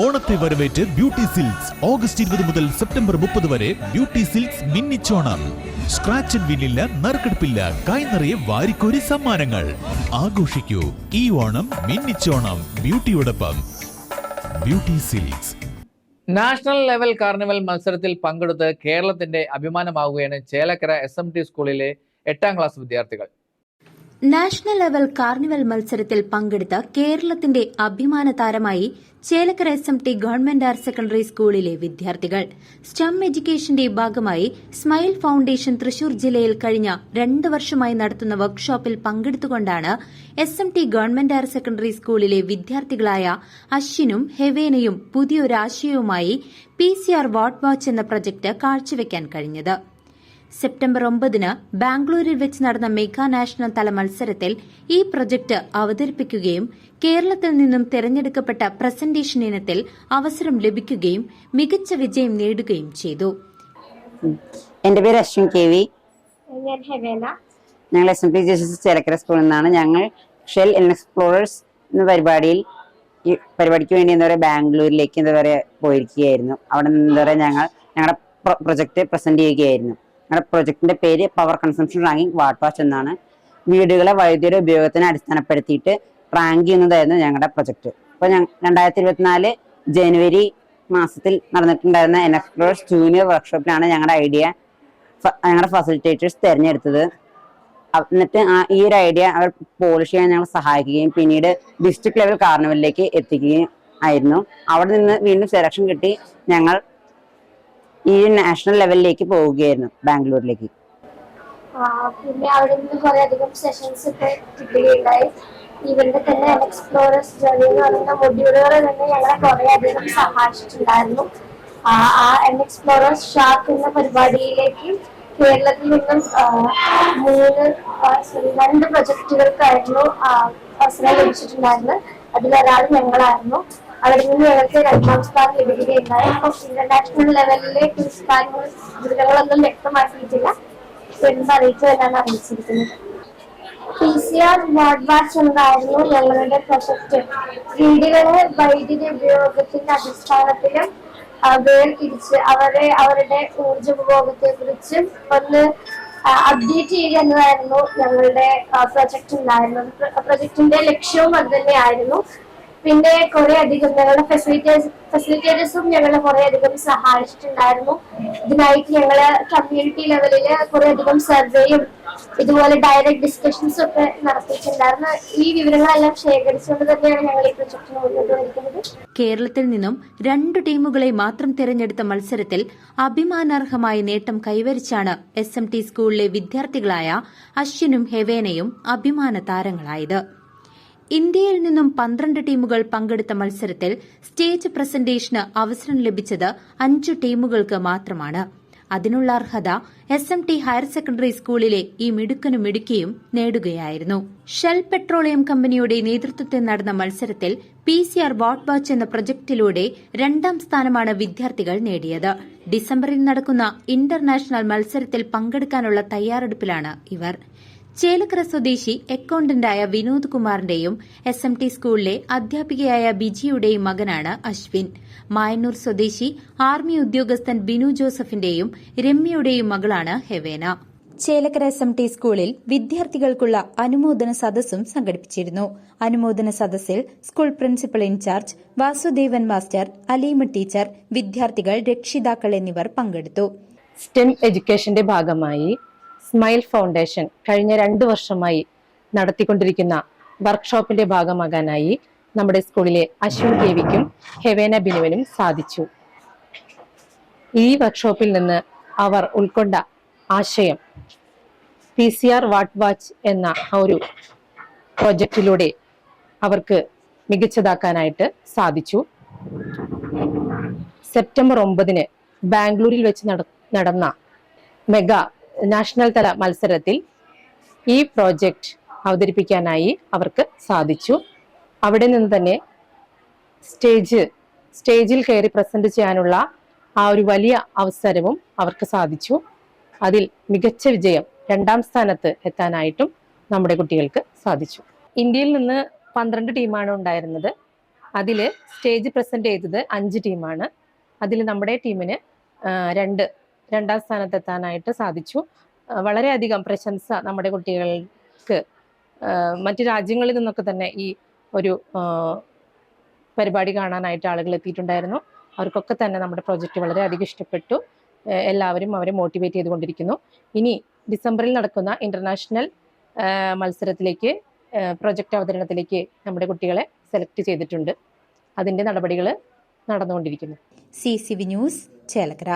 ഓണത്തെ വരവേറ്റ് beauty silks. August ഇരുപത് മുതൽ സെപ്റ്റംബർ മുപ്പത് വരെ ബ്യൂട്ടി സിൽക്സ് മിന്നിച്ചോണം. സ്ക്രാച്ച് വിന്നില്ല നറുക്കെടുപ്പില്ല കൈനിറയെ വാരിക്കോരി സമ്മാനങ്ങൾ. ആഘോഷിക്കൂ. ഈ ഓണം മിന്നിച്ചോണം. ബ്യൂട്ടിയോടൊപ്പം. Beauty Silks. National level carnival മത്സരത്തിൽ പങ്കെടുത്ത് കേരളത്തിന്റെ അഭിമാനമാവുകയാണ് ചേലക്കര എസ് എം ടി സ്കൂളിലെ എട്ടാം ക്ലാസ് വിദ്യാർത്ഥികൾ. നാഷണൽ ലെവൽ കാർണിവൽ മത്സരത്തിൽ പങ്കെടുത്ത കേരളത്തിന്റെ അഭിമാന താരമായി Chelakkara S M T government higher secondary സ്കൂളിലെ വിദ്യാർത്ഥികൾ. സ്റ്റം എഡ്യൂക്കേഷന്റെ ഭാഗമായി സ്മൈൽ ഫൌണ്ടേഷൻ തൃശൂർ ജില്ലയിൽ കഴിഞ്ഞ രണ്ട് വർഷമായി നടത്തുന്ന വർക്ക്ഷോപ്പിൽ പങ്കെടുത്തുകൊണ്ടാണ് S M T government higher secondary സ്കൂളിലെ വിദ്യാർത്ഥികളായ അശ്വിനും ഹെവേനയും പുതിയൊരാശയവുമായി P C R watt watch എന്ന പ്രൊജക്ട് കാഴ്ചവെക്കാൻ കഴിഞ്ഞത്. സെപ്റ്റംബർ ഒമ്പതിന് ബാംഗ്ലൂരിൽ വെച്ച് നടന്ന മെഗാ നാഷണൽ തല മത്സരത്തിൽ ഈ പ്രൊജക്ട് അവതരിപ്പിക്കുകയും കേരളത്തിൽ നിന്നും തെരഞ്ഞെടുക്കപ്പെട്ട പ്രസന്റേഷൻ ഇനത്തിൽ അവസരം ലഭിക്കുകയും മികച്ച വിജയം നേടുകയും ചെയ്തു. എന്റെ പേര് അശ്വിൻ കെ വി. ഞങ്ങൾ എസ് എം പി ചേലക്കര സ്കൂളിൽ നിന്നാണ്. ഞങ്ങൾ ഷെൽ എക്സ്പ്ലോറേഴ്സ് എന്ന പരിപാടിയിൽ ഈ പരിപാടിക്ക് വേണ്ടി എന്താ പറയുക ബാംഗ്ലൂരിലേക്ക് എന്താ പറയുക പോയിരിക്കുകയായിരുന്നു. അവിടെ നിന്ന് എന്താ പറയുക ഞങ്ങൾ ഞങ്ങളുടെ പ്രൊജക്റ്റ് പ്രസന്റ് ചെയ്യുകയായിരുന്നു. ഞങ്ങളുടെ പ്രൊജക്ടിന്റെ പേര് power consumption ranking watt watch എന്നാണ്. വീടുകളെ വൈദ്യുതിയുടെ ഉപയോഗത്തിനെ അടിസ്ഥാനപ്പെടുത്തിയിട്ട് റാങ്ക് ചെയ്യുന്നതായിരുന്നു ഞങ്ങളുടെ പ്രൊജക്ട് അപ്പോൾ ഞങ്ങൾ രണ്ടായിരത്തി ഇരുപത്തിനാല് ജനുവരി മാസത്തിൽ നടന്നിട്ടുണ്ടായിരുന്ന എൻ ജൂനിയർ വർക്ക്ഷോപ്പിലാണ് ഞങ്ങളുടെ ഐഡിയ ഞങ്ങളുടെ ഫെസിലിറ്റേറ്റേഴ്സ് തിരഞ്ഞെടുത്തത്. എന്നിട്ട് ഈ ഒരു ഐഡിയ അവർ പോളിഷ് ചെയ്യാൻ ഞങ്ങൾ സഹായിക്കുകയും പിന്നീട് ഡിസ്ട്രിക്ട് ലെവൽ കാർണിവലിലേക്ക് എത്തിക്കുകയും ആയിരുന്നു. അവിടെ നിന്ന് വീണ്ടും സെലക്ഷൻ കിട്ടി ഞങ്ങൾ ഈ നാഷണൽ ലെവലിലേക്ക് പോവുകയായിരുന്നു ബാംഗ്ലൂരിലേക്ക്. പിന്നെ അവിടെ സെഷൻസ് ഒക്കെ തന്നെ ഞങ്ങളെ ആ, പരിപാടിയിലേക്ക് കേരളത്തിൽ നിന്നും മൂന്ന് രണ്ട് പ്രൊജക്ടുകൾക്കായിരുന്നു അവസരം ലഭിച്ചിട്ടുണ്ടായിരുന്നത്. അതിലൊരാൾ ഞങ്ങളായിരുന്നു. അവിടെ നിന്ന് ഞങ്ങൾക്ക് രണ്ടാം സ്ഥാനം ലഭിക്കുകയുണ്ടായി. അപ്പം ഇന്റർനാഷണൽ ലെവലിലെ ക്വിസ് വ്യക്തമാക്കിയിട്ടില്ല. എന്ന് അറിയിച്ചു എന്നാണ് അറിയിച്ചിരിക്കുന്നത്. P C R watt watch എന്നായിരുന്നു ഞങ്ങളുടെ പ്രൊജക്ട് വീടുകളെ വൈദ്യുതി ഉപയോഗത്തിന്റെ അടിസ്ഥാനത്തിലും വേർതിരിച്ച് അവരെ അവരുടെ ഊർജ ഉപഭോഗത്തെ കുറിച്ച് ഒന്ന് അപ്ഡേറ്റ് ചെയ്യുക എന്നതായിരുന്നു ഞങ്ങളുടെ പ്രൊജക്ട് ഉണ്ടായിരുന്നത്. പ്രൊജക്ടിന്റെ ലക്ഷ്യവും അത് തന്നെയായിരുന്നു. പിന്നെ കുറെ അധികം ഞങ്ങളുടെ ഫെസിലിറ്റേഴ്സ് ഫെസിലിറ്റേറ്റേഴ്സും ഞങ്ങളെ കുറെ അധികം സഹായിച്ചിട്ടുണ്ടായിരുന്നു. ഇതിനായിട്ട് ഞങ്ങൾ കമ്മ്യൂണിറ്റി ലെവലിൽ കുറെ അധികം സർവേയും ഇതുപോലെ ഡയറക്ട് ഡിസ്കഷൻസും ഒക്കെ നടത്തിയിട്ടുണ്ടായിരുന്നു. ഈ വിവരങ്ങളെല്ലാം ശേഖരിച്ചുകൊണ്ട് തന്നെയാണ് ഞങ്ങൾ ഈ പ്രൊജക്ടിന് മുന്നോട്ട് വരുന്നത് കേരളത്തിൽ നിന്നും രണ്ടു ടീമുകളെ മാത്രം തിരഞ്ഞെടുത്ത മത്സരത്തിൽ അഭിമാനാർഹമായ നേട്ടം കൈവരിച്ചാണ് എസ് എം ടി സ്കൂളിലെ വിദ്യാർത്ഥികളായ അശ്വിനും ഹെവേനയും അഭിമാന താരങ്ങളായത്. ഇന്ത്യയിൽ നിന്നും പന്ത്രണ്ട് ടീമുകൾ പങ്കെടുത്ത മത്സരത്തിൽ സ്റ്റേജ് പ്രസന്റേഷന് അവസരം ലഭിച്ചത് അഞ്ചു ടീമുകൾക്ക് മാത്രമാണ്. അതിനുള്ള അർഹത S M T higher secondary സ്കൂളിലെ ഈ മിടുക്കനും മിടുക്കിയും നേടുകയായിരുന്നു. ഷെൽ പെട്രോളിയം കമ്പനിയുടെ നേതൃത്വത്തിൽ നടന്ന മത്സരത്തിൽ P C R watt watch എന്ന പ്രൊജക്ടിലൂടെ രണ്ടാം സ്ഥാനമാണ് വിദ്യാർത്ഥികൾ നേടിയത്. ഡിസംബറിൽ നടക്കുന്ന ഇന്റർനാഷണൽ മത്സരത്തിൽ പങ്കെടുക്കാനുള്ള തയ്യാറെടുപ്പിലാണ് ഇവർ. ചേലക്കര സ്വദേശി അക്കൌണ്ടന്റായ വിനോദ് കുമാറിന്റെയും എസ് എം ടി സ്കൂളിലെ അധ്യാപികയായ ബിജിയുടെയും മകനാണ് അശ്വിൻ. മായന്നൂർ സ്വദേശി ആർമി ഉദ്യോഗസ്ഥൻ ബിനു ജോസഫിന്റെയും രമ്യയുടെയും മകളാണ് Hevena. Chelakkara S M T സ്കൂളിൽ വിദ്യാർത്ഥികൾക്കുള്ള അനുമോദന സദസ്സും സംഘടിപ്പിച്ചിരുന്നു. അനുമോദന സദസ്സിൽ school principal incharge Vasudevan master Aleema teacher വിദ്യാർത്ഥികൾ രക്ഷിതാക്കൾ എന്നിവർ പങ്കെടുത്തു. സ്റ്റെം എഡ്യൂക്കേഷന്റെ ഭാഗമായി സ്മൈൽ ഫൗണ്ടേഷൻ കഴിഞ്ഞ രണ്ട് വർഷമായി നടത്തിക്കൊണ്ടിരിക്കുന്ന വർക്ക്ഷോപ്പിന്റെ ഭാഗമാകാനായി നമ്മുടെ സ്കൂളിലെ അശ്വിൻ ദേവിക്കും ഹെവേന ബിനുവിനും സാധിച്ചു. ഈ വർക്ക്ഷോപ്പിൽ നിന്ന് അവർ ഉൾക്കൊണ്ട ആശയം P C R watt watch എന്ന ഒരു പ്രൊജക്റ്റിലൂടെ അവർക്ക് മികച്ചതാക്കാനായിട്ട് സാധിച്ചു. സെപ്റ്റംബർ ഒമ്പതിന് ബാംഗ്ലൂരിൽ വെച്ച് നട- നടന്ന മെഗാ നാഷണൽ തല മത്സരത്തിൽ ഈ പ്രോജക്റ്റ് അവതരിപ്പിക്കാനായി അവർക്ക് സാധിച്ചു. അവിടെ നിന്ന് തന്നെ സ്റ്റേജ് സ്റ്റേജിൽ കയറി പ്രസന്റ് ചെയ്യാനുള്ള ആ ഒരു വലിയ അവസരവും അവർക്ക് സാധിച്ചു. അതിൽ മികച്ച വിജയം രണ്ടാം സ്ഥാനത്ത് എത്താനായിട്ടും നമ്മുടെ കുട്ടികൾക്ക് സാധിച്ചു. ഇന്ത്യയിൽ നിന്ന് പന്ത്രണ്ട് ടീമാണ് ഉണ്ടായിരുന്നത്. അതിൽ സ്റ്റേജ് പ്രസന്റ് ചെയ്തത് അഞ്ച് ടീമാണ്. അതിൽ നമ്മുടെ ടീമിന് രണ്ട് രണ്ടാം സ്ഥാനത്തെത്താനായിട്ട് സാധിച്ചു. വളരെയധികം പ്രശംസ നമ്മുടെ കുട്ടികൾക്ക്. മറ്റു രാജ്യങ്ങളിൽ നിന്നൊക്കെ തന്നെ ഈ ഒരു പരിപാടി കാണാനായിട്ട് ആളുകൾ എത്തിയിട്ടുണ്ടായിരുന്നു. അവർക്കൊക്കെ തന്നെ നമ്മുടെ പ്രോജക്റ്റ് വളരെയധികം ഇഷ്ടപ്പെട്ടു. എല്ലാവരും അവരെ മോട്ടിവേറ്റ് ചെയ്തുകൊണ്ടിരിക്കുന്നു. ഇനി ഡിസംബറിൽ നടക്കുന്ന ഇന്റർനാഷണൽ മത്സരത്തിലേക്ക് പ്രൊജക്റ്റ് അവതരണത്തിലേക്ക് നമ്മുടെ കുട്ടികളെ സെലക്ട് ചെയ്തിട്ടുണ്ട്. അതിന്റെ നടപടികൾ നടന്നുകൊണ്ടിരിക്കുന്നു. C C V news Chelakkara.